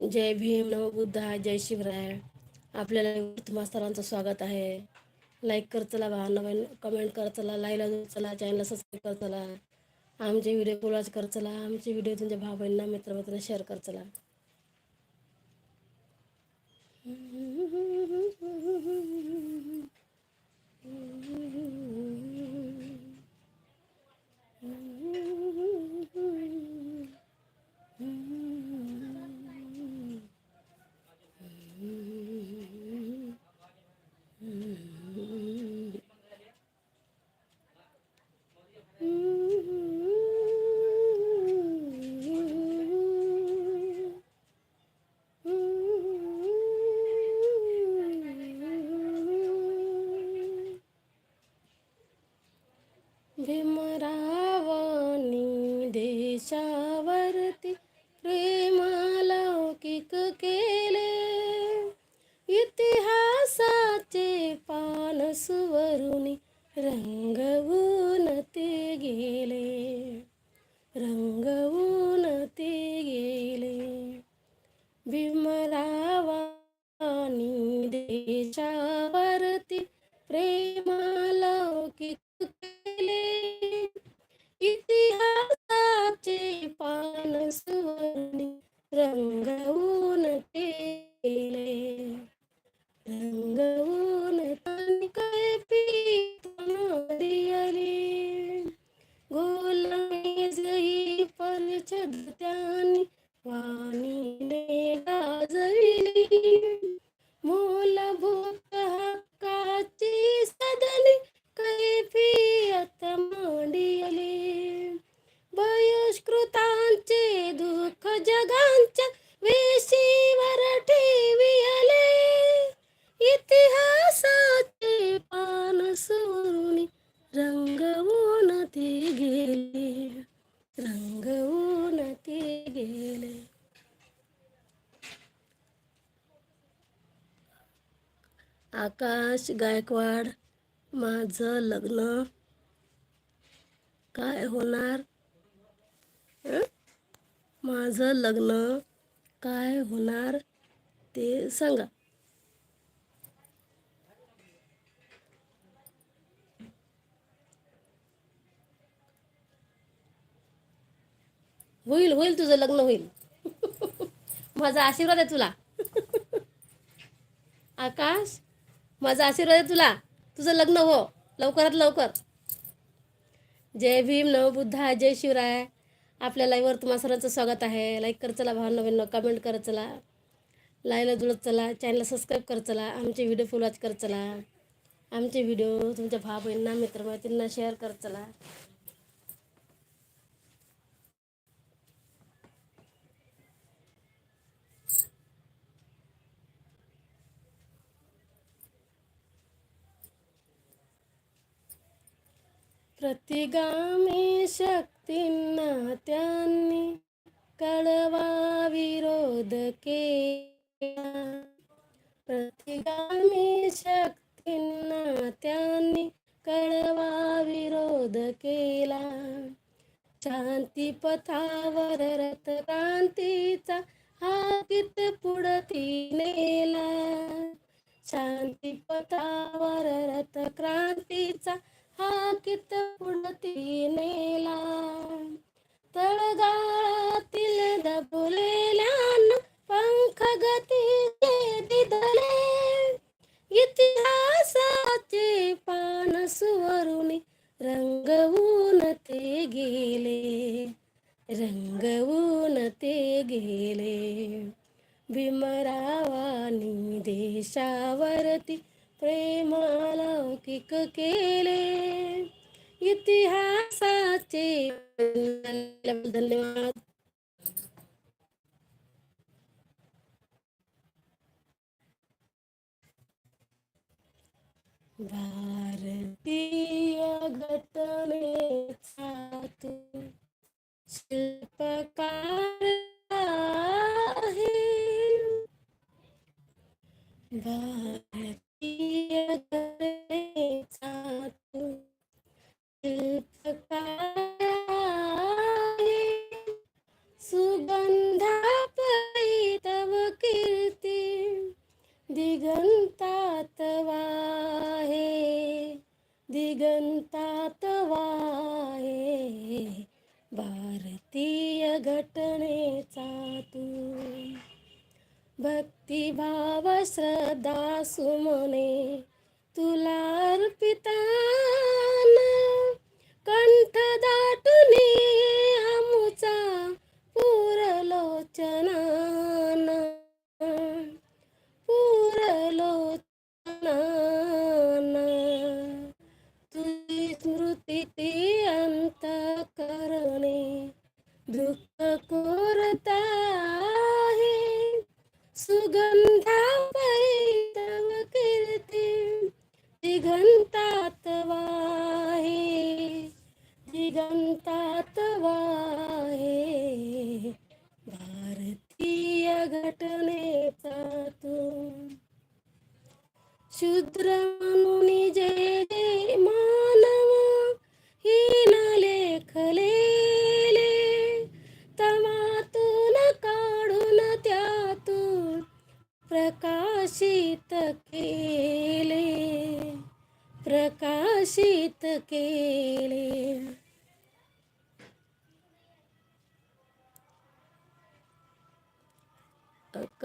जय भीम नम बुद्धा जय शिवराय. आपल्याला मास्तरांचं स्वागत आहे. लाईक कर चला बा नवीन कमेंट कर चला लाईला चला चॅनलला सबस्क्राईब कर चला. आमचे व्हिडिओ कोलाच कर चला आमचे व्हिडिओ तुमच्या भाऊ बहिणींना मित्रमैत्रिणी शेअर कर चला. देशावरती प्रेमालौकिक केले. इतिहासाचे पान सुवरुणी रंगवू Yeah. आकाश गायकवाड माझं लग्न. काय होणार? माझं लग्न काय होणार ते सांगा. होईल होईल तुझं लग्न होईल. माझा आशीर्वाद आहे तुला. आकाश माझा आशीर्वाद आहे तुला. तुझं लग्न हो. लवकरात लवकर. जय भीम नवबुद्धा जय शिवराय. आपल्या लाईव्हवर तुम्हा सर्वांचं स्वागत आहे. लाईक कर चला भावना नवीन कमेंट करत चला. लाईला जुळत चला. चॅनलला सबस्क्राईब करत चला. आमचे व्हिडिओ फुल वॉच करत चला. आमचे व्हिडिओ तुमच्या भाव बहिणींना मित्रमैत्रींना शेअर करत चला. प्रतिगामी शक्तींना त्यांनी कळवा विरोध केला. प्रतिगामी शक्तींना त्यांनी कळवा विरोध केला. शांती पथावर रथ क्रांतीचा हाकीत पुढती नेला. शांती पथावर रथ क्रांतीचा हाकीत पुढती नेला तळगाळातील दबुलेल्यान पंख गतीचे दिदले इतिहासाचे पान सुवरुणी रंगवून ते गेले रंगवून ते गेले भीमरावानी देशावरती प्रेमालौकिक केले. इतिहासाचे धन्यवाद. भारतीय घटनेचा तू शिल्पकार आहे तुला अर्पिताना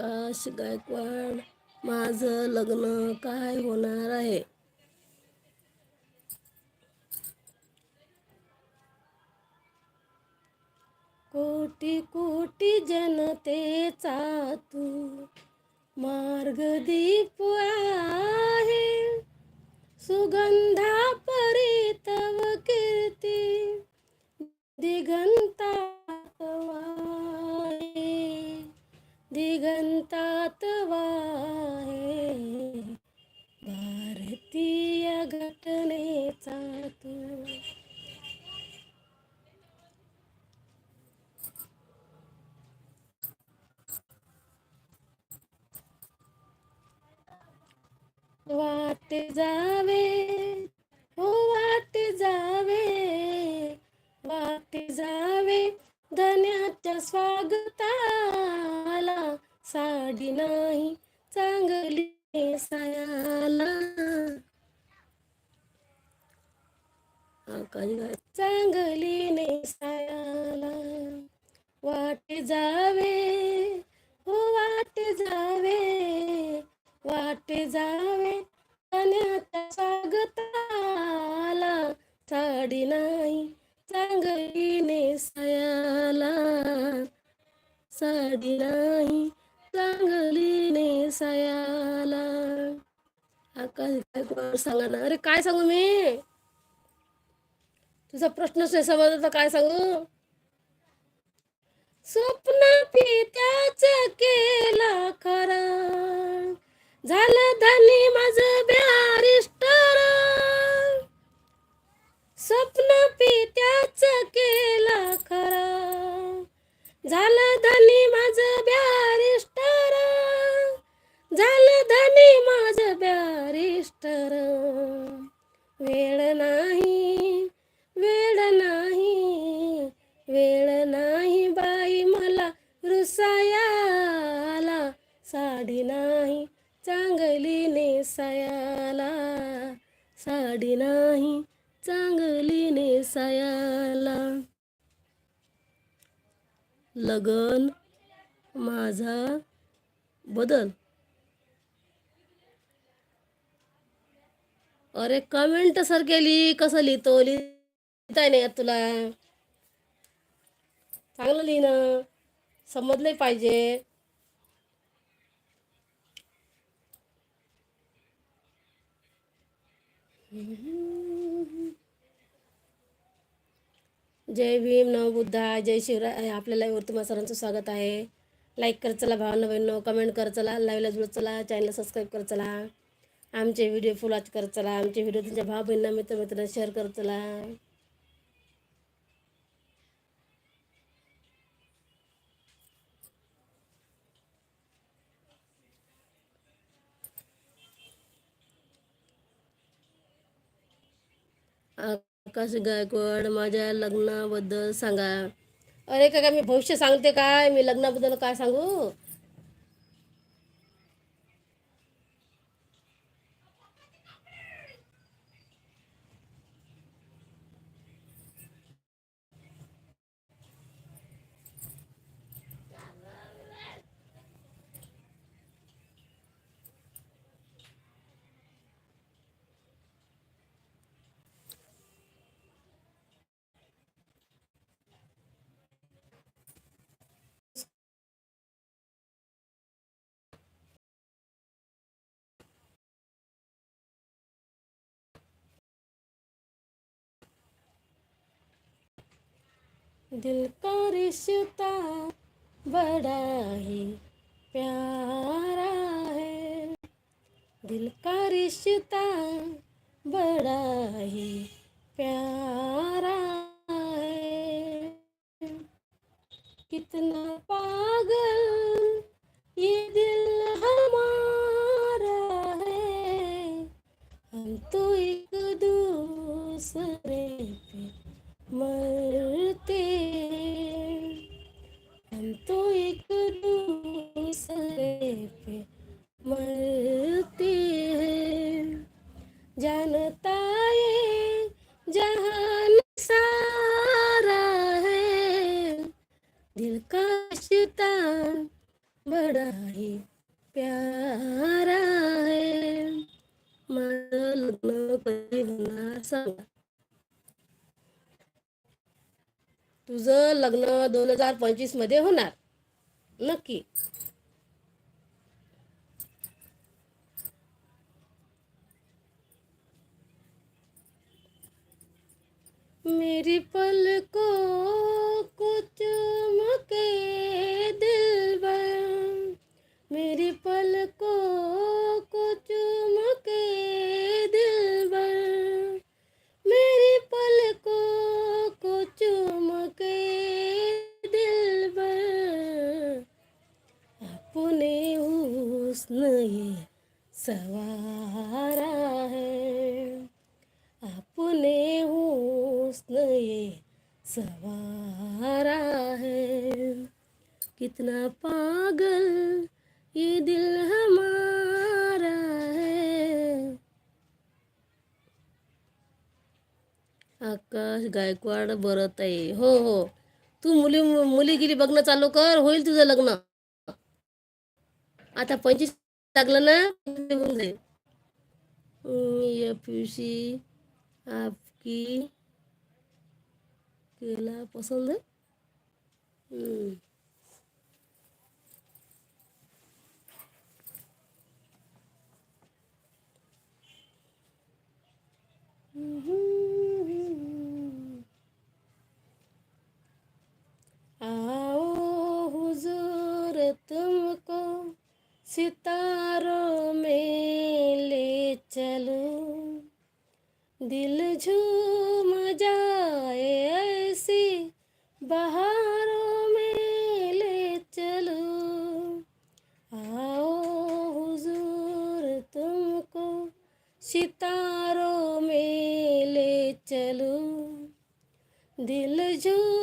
आकाश गायकवाड माझं लग्न काय होणार आहे? कोटी कोटी जनतेचा तू मार्गदीप आहे. सुगंधा परितव कीर्ती दिगंता दिग गाडी नाही चांगली नेसायाला चांगली नेसायाला वाटे जावे हो वाटे जावे. वाटे जावे जाण्याच्या स्वागताला. साडी नाही चांगली नेसायाला साडी नाही चांगली नेसायाला. आकाश गायकवाड सांगा ना. अरे काय सांगू मी? तुझा प्रश्न नाही समजला काय सांगू? स्वप्न पित्याच केला खरा. झालं धनी माझ बॅरिस्टर स्वप्न पित्याच केला खरा. झालं धनी माझ बॅरिस्टर झालं धनी माझ बॅरिस्टर. अरे कमेंट सर केली कसं लिहितो लिहिताय नाही येत तुला. चांगलं लिहिणं समजलंही पाहिजे. जय भीम नव बुद्धा जय शिवराय. आपल्या लाईव्हवर तुम्हा सरांचं स्वागत आहे. लाईक कर चला भावना बहिणो कमेंट कर चला लाईव्हला जुळत चला चॅनल सबस्क्राईब कर चला. आमचे व्हिडिओ फुल वॉच कर चला आमचे व्हिडिओ तुमच्या भाव बहिणींना मित्र मित्र शेअर कर चला. आकाश गायकवाड माझ्या लग्नाबद्दल सांगा. अरे का मी भविष्य सांगते काय? मी लग्नाबद्दल काय सांगू? दिल का रिश्ता बड़ा ही प्यारा है। दिल का रिश्ता बड़ा ही प्यारा है। कितना पागल ये दिल हमारा है। हम तो एक दूसरे पे मरते मरते हैं। जानता ये जहान सारा है। दिल का रिश्ता बड़ा ही प्यारा है। कधी होणार सांगा तुझं लग्न दोन हज़ार पंचवीस मध्ये होणार. नक्की. मेरी पलकों कितना पागल ये दिल हमारा है। आकाश गायकवाड बरत आहे. हो हो. तू मुली मुली गेली बघणं चालू कर होईल तुझं लग्न. आता पंचवीस लागलं ना होऊन जाईल. एफ यू सी आपकी केला पसंद. है सितारों में ले चलूं दिल जो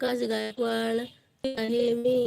आकाश गायकवाड आहे मी